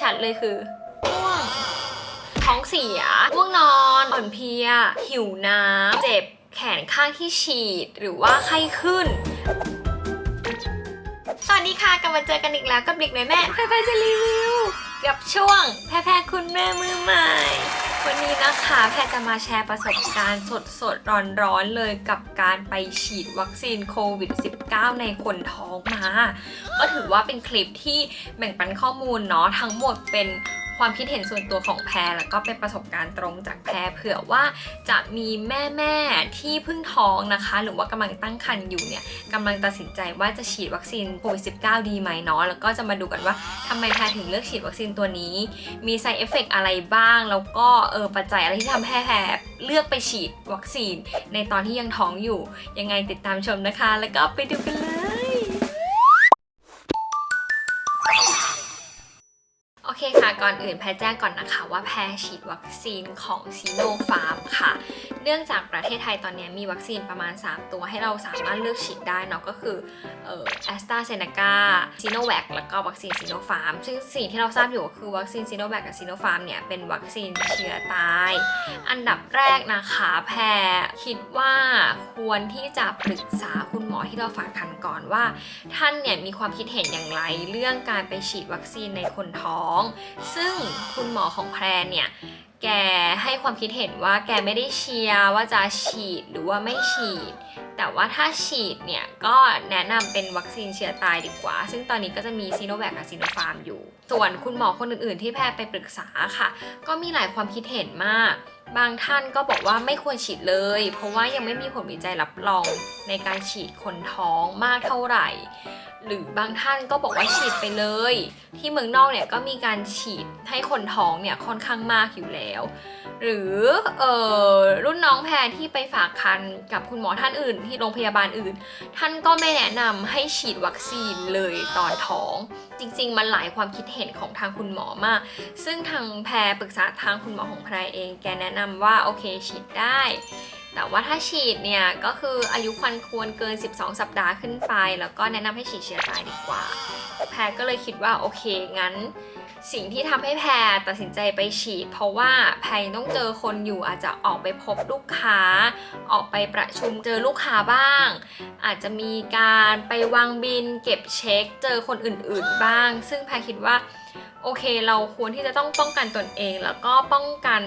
ชัดเลยคือง่วงท้องเสียง่วงนอน อ่อนเพลีย หิวน้ำ เจ็บแขนข้างที่ฉีด หรือว่าไข้ขึ้น สวัสดีค่ะกลับมาเจอกันอีกแล้วกับเด็กน้อยแม่แพรแพรจะรีวิว กับช่วงแพรแพรคุณแม่มือใหม่ วันนี้นะคะแพรจะมาแชร์ประสบการณ์สดสดร้อนร้อนเลยกับการไปฉีดวัคซีนโควิด -19 ในคนท้องมา ก็ถือว่าเป็นคลิปที่แบ่งปันข้อมูลเนาะทั้งหมดเป็นความคิดเห็นส่วนตัวของแพรแล้วก็เป็นประสบการณ์ตรงจากแพรเผื่อว่าจะมีแม่แม่ที่เพิ่งท้องนะคะ หรือว่ากำลังตั้งครรภ์อยู่เนี่ยกำลังตัดสินใจว่าจะฉีดวัคซีนโควิด -19 ดีไหมเนาะแล้วก็จะมาดูกันว่าทำไมแพรถึงเลือกฉีดวัคซีนตัวนี้ มี side effect อะไรบ้าง แล้วก็เออปัจจัยอะไรที่ทำให้แพรเลือกไปฉีดวัคซีน ในตอนที่ยังท้องอยู่ยังไงติดตามชมนะคะ แล้วก็ไปดูกันเลย คค่ะ ก่อนอื่นแพรแจ้งก่อนนะคะว่าแพรฉีดวัคซีนของซีโนฟาร์มค่ะ เนื่องจากประเทศไทยตอนนี้มีวัคซีนประมาณ 3 ตัวให้เราสามารถเลือกฉีดได้เนาะก็คือแอสตราเซเนกาซีโนแวคแล้วก็วัคซีนซีโนฟาร์มซึ่งสิ่งที่เราทราบอยู่ก็คือวัคซีนซีโนแวคกับซีโนฟาร์มเนี่ยเป็นวัคซีนเชื้อตาย อันดับแรกนะคะแพรคิดว่าควรที่จะปรึกษาคุณหมอที่เราฝากคันก่อนว่า ท่านเนี่ยมีความคิดเห็นอย่างไรเรื่องการไปฉีดวัคซีนในคนท้อง ซึ่งคุณหมอของแพรเนี่ย แกให้ความคิดเห็นว่าแกไม่ได้เชียร์ว่าจะฉีดหรือว่าไม่ฉีด แต่ว่าถ้าฉีดเนี่ยก็แนะนำเป็นวัคซีนเชื้อตายดีกว่า ซึ่งตอนนี้ก็จะมีซีโนแวคกับซีโนฟาร์มอยู่ ส่วนคุณหมอคนอื่นๆ ที่แพรไปปรึกษาค่ะ ก็มีหลายความคิดเห็นมาก บางท่านก็บอกว่าไม่ควรฉีดเลย เพราะว่ายังไม่มีผลวิจัยรับรองในการฉีดคนท้องมากเท่าไหร่ หรือบางท่านก็บอกว่าฉีดไปเลย ที่เมืองนอกเนี่ยก็มีการฉีดให้คนท้องเนี่ยค่อนข้างมากอยู่แล้ว หรือเออรุ่นน้องแพรที่ไปฝากคันกับคุณหมอท่านอื่น ที่โรงพยาบาลอื่น ท่านก็ไม่แนะนำให้ฉีดวัคซีนเลยตอนท้อง จริง ๆ มันหลายความคิดเห็นของทางคุณหมอมาก ซึ่งทางแพรปรึกษาทางคุณหมอของแพรเอง แกแนะนำว่าโอเคฉีดได้ แต่ว่าถ้าฉีดเนี่ยก็คืออายุครรภ์ควรเกิน 12 สัปดาห์ขึ้นไป แล้วก็แนะนำให้ฉีดเชื้อตายดีกว่า แพรก็เลยคิดว่าโอเคงั้น สิ่งที่ทำให้แพรตัดสินใจไปฉีด เพราะว่าแพรยังต้องเจอคนอยู่อาจจะออกไปพบลูกค้า ออกไปประชุมเจอลูกค้าบ้าง อาจจะมีการไปวางบิน เก็บเช็ค เจอคนอื่นๆบ้าง ซึ่งแพรคิดว่าโอเค เราควรที่จะต้องป้องกันตนเองแล้วก็ป้องกัน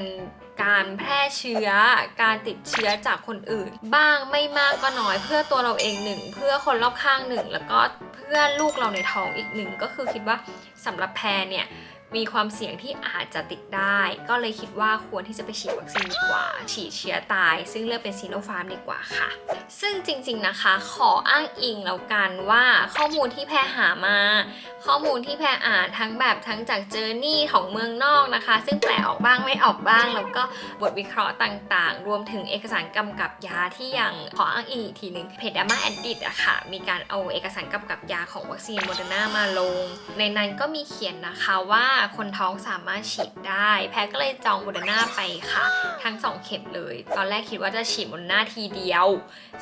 การแพร่เชื้อ การติดเชื้อจากคนอื่น บ้างไม่มากก็น้อยเพื่อตัวเราเองหนึ่งเพื่อคนรอบข้างหนึ่งแล้วก็เพื่อลูกเราในท้องอีกหนึ่งก็คือคิดว่าสำหรับแพรเนี่ย มีความเสี่ยงที่อาจจะติดได้ ก็เลยคิดว่าควรที่จะไปฉีดวัคซีนดีกว่า ฉีดเชื้อตาย ซึ่งเลือกเป็นซีโนฟาร์มดีกว่าค่ะ ซึ่งจริงๆนะคะ ขออ้างอิงแล้วกันว่าข้อมูลที่แพรหามา ข้อมูลที่แพรอ่านทั้งแบบทั้งจากเจอร์นี่ของเมืองนอกนะคะ ซึ่งแปลออกบ้างไม่ออกบ้าง แล้วก็บทวิเคราะห์ต่างๆ รวมถึงเอกสารกำกับยาที่ยังขออ้างอิงอีกทีหนึ่งเพจดามาแอดดิตอะค่ะ มีการเอาเอกสารกำกับยาของวัคซีนโมเดอร์นามาลง ในนั้นก็มีเขียนนะคะว่าคนท้องสามารถฉีดได้ แพรก็เลยจองโมเดอร์นาไปค่ะ ทั้ง 2 เข็มเลย ตอนแรกคิดว่าจะฉีดโมเดอร์นาทีเดียว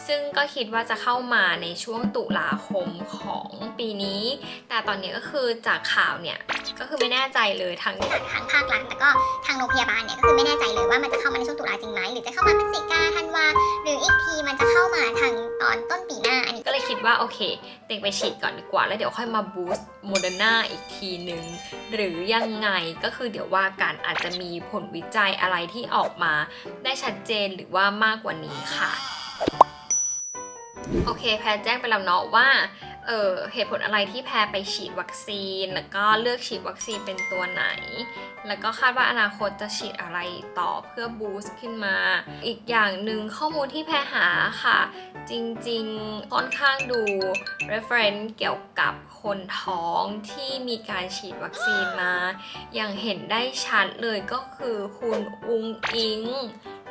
ซึ่งก็คิดว่าจะเข้ามาในช่วงตุลาคมของปีนี้ แต่ตอนนี้ก็คือจากข่าวเนี่ย ก็คือไม่แน่ใจเลยทั้งทางภาครัฐแต่ก็ทางโรงพยาบาลเนี่ยก็คือไม่แน่ใจเลยว่ามันจะเข้ามาในช่วงตุลาจริงไหมหรือจะเข้ามาพฤศจิกาธันวาหรืออีกทีมันจะเข้ามาทางตอนต้นปีหน้าอันนี้ก็เลยคิดว่าโอเค เต็งไปฉีดก่อนดีกว่า แล้วเดี๋ยวค่อยมาบูสต์โมเดอร์นาอีกทีหนึ่งหรือยังไงก็คือเดี๋ยวว่ากันอาจจะมีผลวิจัยอะไรที่ออกมาได้ชัดเจนหรือว่ามากกว่านี้ค่ะ โอเคแพรแจ้งไปแล้วเนาะว่า เออเหตุผลอะไรที่แพรไปฉีดวัคซีน แล้วก็เลือกฉีดวัคซีนเป็นตัวไหน แล้วก็คาดว่าอนาคตจะฉีดอะไรต่อเพื่อบูสต์ขึ้นมา อีกอย่างหนึ่งข้อมูลที่แพรหาค่ะ จริงๆค่อนข้างดู reference เกี่ยวกับคนท้องที่มีการฉีดวัคซีนมา อย่างเห็นได้ชัดเลยก็คือคุณอุงอิง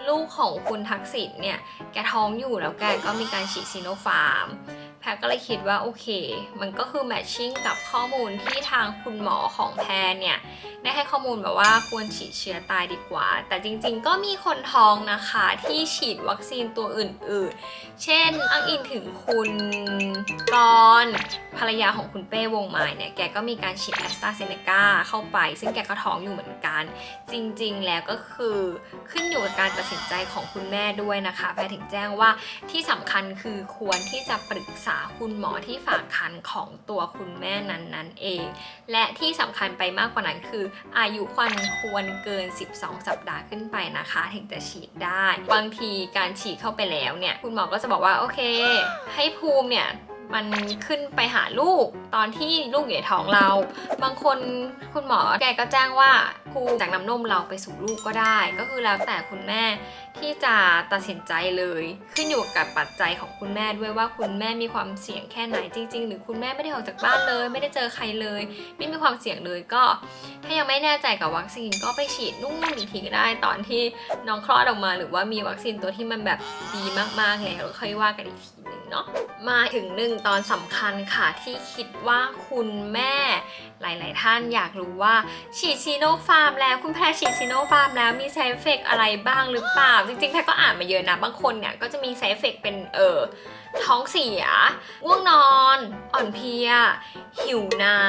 ลูกของคุณทักษิณเนี่ย แกท้องอยู่แล้วแกก็มีการฉีดซีโนฟาร์ม ก็เลยคิดว่าโอเค มันก็คือแมทชิ่งกับข้อมูลที่ทางคุณหมอของแพรเนี่ย ได้ให้ข้อมูลแบบว่าควรฉีดเชื้อตายดีกว่า แต่จริงๆ ก็มีคนท้องนะคะที่ฉีดวัคซีนตัวอื่นๆ เช่นอ้างอิงถึงคุณกรณภรรยาของคุณเป้วงไม้เนี่ย แกก็มีการฉีดแอสตราเซเนกาเข้าไป ซึ่งแกก็ท้องอยู่เหมือนกัน จริงๆ แล้วก็คือขึ้นอยู่กับการตัดสินใจของคุณแม่ด้วยนะคะ แพรถึงแจ้งว่าที่สำคัญคือควรที่จะปรึกษาคุณหมอที่ฝากคันของตัวคุณแม่นั้นๆเอง และที่สำคัญไปมากกว่านั้นคือ อายุครรภ์ควรเกิน 12 สัปดาห์ขึ้นไปนะคะ ถึงจะฉีดได้ บางทีการฉีดเข้าไปแล้วเนี่ยคุณหมอก็จะบอกว่าโอเค ให้ภูมิเนี่ย มันขึ้นไปหาลูกตอนที่ลูกอยู่ในท้องเรา บางคนคุณหมอแกก็แจ้งว่าภูมิจากน้ำนมเราไปสู่ลูกก็ได้ ก็คือแล้วแต่คุณแม่ที่จะตัดสินใจเลย ขึ้นอยู่กับปัจจัยของคุณแม่ด้วยว่าคุณแม่มีความเสี่ยงแค่ไหนจริง ๆ หรือคุณแม่ไม่ได้ออกจากบ้านเลย ไม่ได้เจอใครเลย ไม่มีความเสี่ยงเลยก็ ถ้ายังไม่แน่ใจกับวัคซีนก็ไปฉีดนู่นอีกทีก็ได้ตอนที่น้องคลอดออกมา หรือว่ามีวัคซีนตัวที่มันแบบดีมากๆแล้วค่อยว่ากันอีกที เนาะมาถึงหนึ่งตอนสำคัญค่ะที่คิดว่าคุณแม่หลาย ๆ ท่านอยากรู้ว่าฉีดซีโนฟาร์มแล้วคุณแพรฉีดซีโนฟาร์มแล้วมี s ซ d e เฟกอะไรบ้างหรือเปล่า จริง ๆ แพรก็อ่านมาเยอะนะ บางคนเนี่ยก็จะมี s ซ d e เฟกเป็นเออท้องเสียง่วงนอน อ่อนเพลีย หิวน้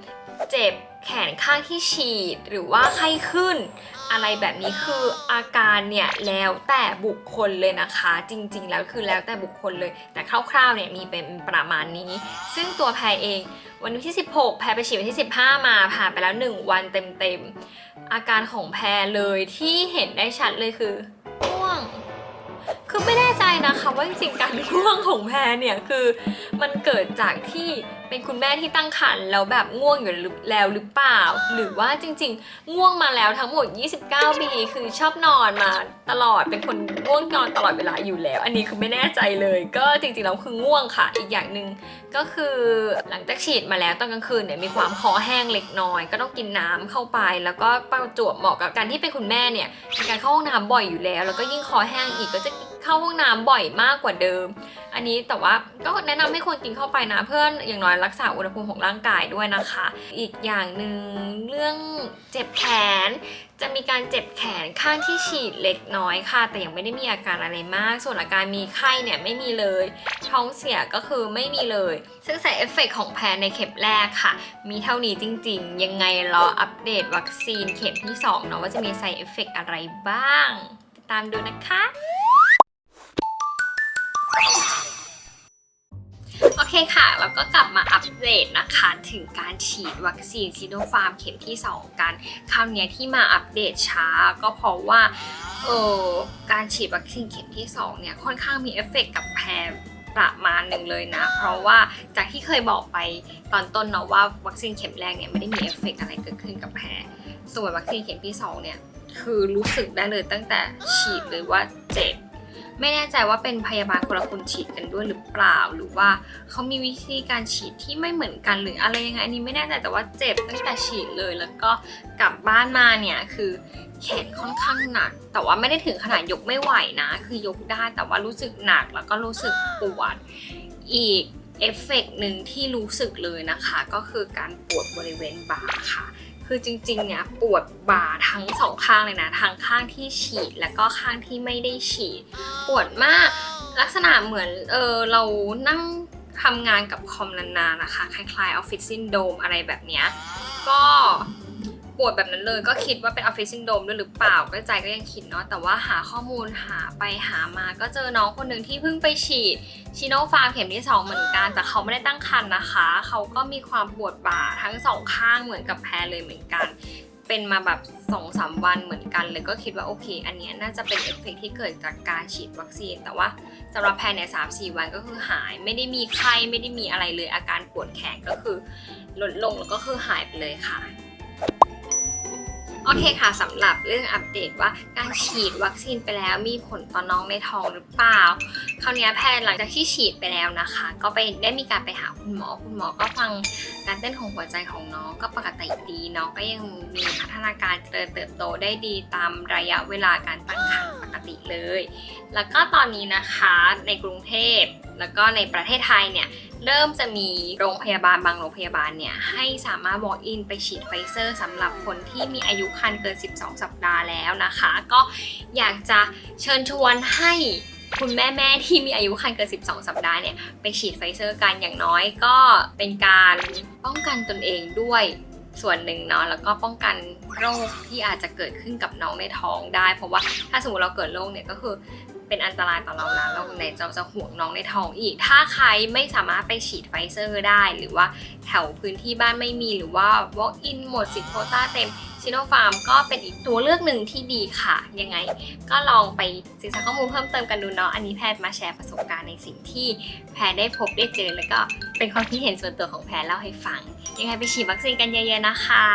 ำเจ็บแขนข้างที่ฉีดหรือว่าไข้ขึ้น อะไรแบบนี้คืออาการเนี่ยแล้วแต่บุคคลเลยนะคะ จริงๆ แล้วคือแล้วแต่บุคคลเลย แต่คร่าวๆเนี่ยมีเป็นประมาณนี้ ซึ่งตัวแพรเอง วันที่ 16 แพรไปฉีดวันที่ 15 มาผ่านไปแล้ว 1 วันเต็มๆอาการของแพรเลยที่เห็นได้ชัดเลยคือ คือไม่แน่ใจนะคะว่าจริงๆการง่วงของแพรเนี่ยคือมันเกิดจากที่เป็นคุณแม่ที่ตั้งครรภ์แล้วแบบง่วงอยู่แล้วหรือเปล่า หรือว่าจริง ๆ ง่วงมาแล้วทั้งหมด 29 ปี คือชอบนอนมาตลอดเป็นคนง่วงนอนตลอดเวลาอยู่แล้ว อันนี้คือไม่แน่ใจเลย ก็จริงๆแล้วคือง่วงค่ะ อีกอย่างหนึ่งก็คือหลังจากฉีดมาแล้วตอนกลางคืนเนี่ยมีความคอแห้งเล็กน้อย ก็ต้องกินน้ำเข้าไป แล้วก็ประจวบเหมาะกับการที่เป็นคุณแม่เนี่ยการเข้าห้องน้ำบ่อยอยู่แล้ว แล้วก็ยิ่งคอแห้งอีกก็จะ เข้าห้องน้ำบ่อยมากกว่าเดิม อันนี้แต่ว่าก็แนะนำให้ควรกินเข้าไปนะเพื่ออย่างน้อยรักษาอุณหภูมิของร่างกายด้วยนะคะ อีกอย่างหนึ่งเรื่องเจ็บแขน จะมีการเจ็บแขนข้างที่ฉีดเล็กน้อยค่ะ แต่ยังไม่ได้มีอาการอะไรมาก ส่วนอาการมีไข้เนี่ยไม่มีเลย ท้องเสียก็คือไม่มีเลย ซึ่งใส่เอฟเฟกของแพนในเข็มแรกค่ะ มีเท่านี้จริง ๆ ยังไงรออัปเดตวัคซีนเข็มที่2เนาะว่าจะมีไซเอฟเฟกอะไรบ้าง ตามดูนะคะ คค่ะ แล้วก็กลับมาอัปเดตนะคะ ถึงการฉีดวัคซีนซีโนฟาร์มเข็มที่ 2 กันคราวนี้ที่มาอัปเดตช้าก็เพราะว่าเออการฉีดวัคซีนเข็มที่ 2 เนี่ย ค่อนข้างมีเอฟเฟกต์กับแพรประมาณหนึ่งเลยนะ เพราะว่าจากที่เคยบอกไปตอนต้นเนาะว่าวัคซีนเข็มแรกเนี่ยไม่ได้มีเอฟเฟกต์อะไรเกิดขึ้นกับแพรส่วนวัคซีนเข็มที่ 2 เนี่ย คือรู้สึกได้เลยตั้งแต่ฉีดเลยว่าเจ็บ ไม่แน่ใจว่าเป็นพยาบาลคนละคนฉีดกันด้วยหรือเปล่า หรือว่าเขามีวิธีการฉีดที่ไม่เหมือนกันหรืออะไรยังไงอันนี้ไม่แน่ใจแต่ว่าเจ็บตั้งแต่ฉีดเลย แล้วก็กลับบ้านมาเนี่ยคือแขนค่อนข้างหนัก แต่ว่าไม่ได้ถึงขนาดยกไม่ไหวนะ คือยกได้แต่ว่ารู้สึกหนักแล้วก็รู้สึกปวดอีกเอฟเฟกต์หนึ่งที่รู้สึกเลยนะคะ ก็คือการปวดบริเวณบ่าค่ะ คือจริงๆ เนี่ยปวดบ่าทั้งสองข้างเลยนะทั้งข้างที่ฉีดแล้วก็ข้างที่ไม่ได้ฉีด ปวดมากลักษณะเหมือนเออเรานั่งทำงานกับคอมนานๆนะคะ คล้ายๆออฟฟิศซินโดมอะไรแบบเนี้ยก็ ปวดแบบนั้นเลย ก็คิดว่าเป็นออฟฟิศซินโดมด้วยหรือเปล่าก็ใจก็ยังคิดเนาะแต่ว่าหาข้อมูลหาไปหามาก็เจอน้องคนหนึ่งที่เพิ่งไปฉีดชิโนฟาร์มเข็มที่ 2 เหมือนกัน แต่เขาไม่ได้ตั้งครรภ์นะคะ เขาก็มีความปวดบ่าทั้งสองข้างเหมือนกับแพรเลยเหมือนกัน เป็นมาแบบ2อสวันเหมือนกันเลยก็คิดว่าโอเค อันนี้น่าจะเป็นเอฟเฟกต์ที่เกิดจากการฉีดวัคซีน แต่ว่าสำหรับแพรเนี่ยสามสี่วันก็คือหายไม่ได้มีไข้ไม่ได้มีอะไรเลยอาการปวดแขนก็คือลดลงแล้วก็คือหายไปเลยค่ะ อเคค่ะสำหรับเรื่องอัปเดตว่าการฉีดวัคซีนไปแล้วมีผลต่อน้องในท้องหรือเปล่า คราวนี้แพทย์หลังจากที่ฉีดไปแล้วนะคะ ก็ไปได้มีการไปหาคุณหมอ คุณหมอก็ฟังการเต้นของหัวใจของน้องก็ปกติดีน้องก็ยังมีพัฒนาการเจริญเติบโตได้ดีตามระยะเวลาการตั้งครรภ์ปกติเลย แล้วก็ตอนนี้นะคะในกรุงเทพ แล้วก็ในประเทศไทยเนี่ยเริ่มจะมีโรงพยาบาลบางโรงพยาบาลเนี่ยให้สามารถ walk in ไปฉีดไฟเซอร์สำหรับคนที่มีอายุครรภ์เกิน 12 สัปดาห์แล้วนะคะ ก็อยากจะเชิญชวนให้คุณแม่แม่ที่มีอายุครรภ์เกิน 12 สัปดาห์เนี่ยไปฉีดไฟเซอร์กันอย่างน้อยก็เป็นการป้องกันตนเองด้วยส่วนหนึ่งเนาะแล้วก็ป้องกันโรคที่อาจจะเกิดขึ้นกับน้องในท้องได้ เพราะว่าถ้าสมมติเราเกิดโรคเนี่ยก็คือ เป็นอันตรายต่อเรานะเราในเราจะห่วงน้องในท้องอีก ถ้าใครไม่สามารถไปฉีดไฟเซอร์ได้ หรือว่าแถวพื้นที่บ้านไม่มีหรือว่า walk in หมดสิทธิ์โควต้าเต็มชิโนฟาร์มก็เป็นอีกตัวเลือกหนึ่งที่ดีค่ะ ยังไงก็ลองไปศึกษาข้อมูลเพิ่มเติมกันดูเนาะอันนี้แพทย์มาแชร์ประสบการณ์ในสิ่งที่แพทย์ได้พบได้เจอ แล้วก็เป็นความคิดเห็นส่วนตัวของแพทย์เล่าให้ฟัง ยังไงไปฉีดวัคซีนกันเยอะๆนะคะ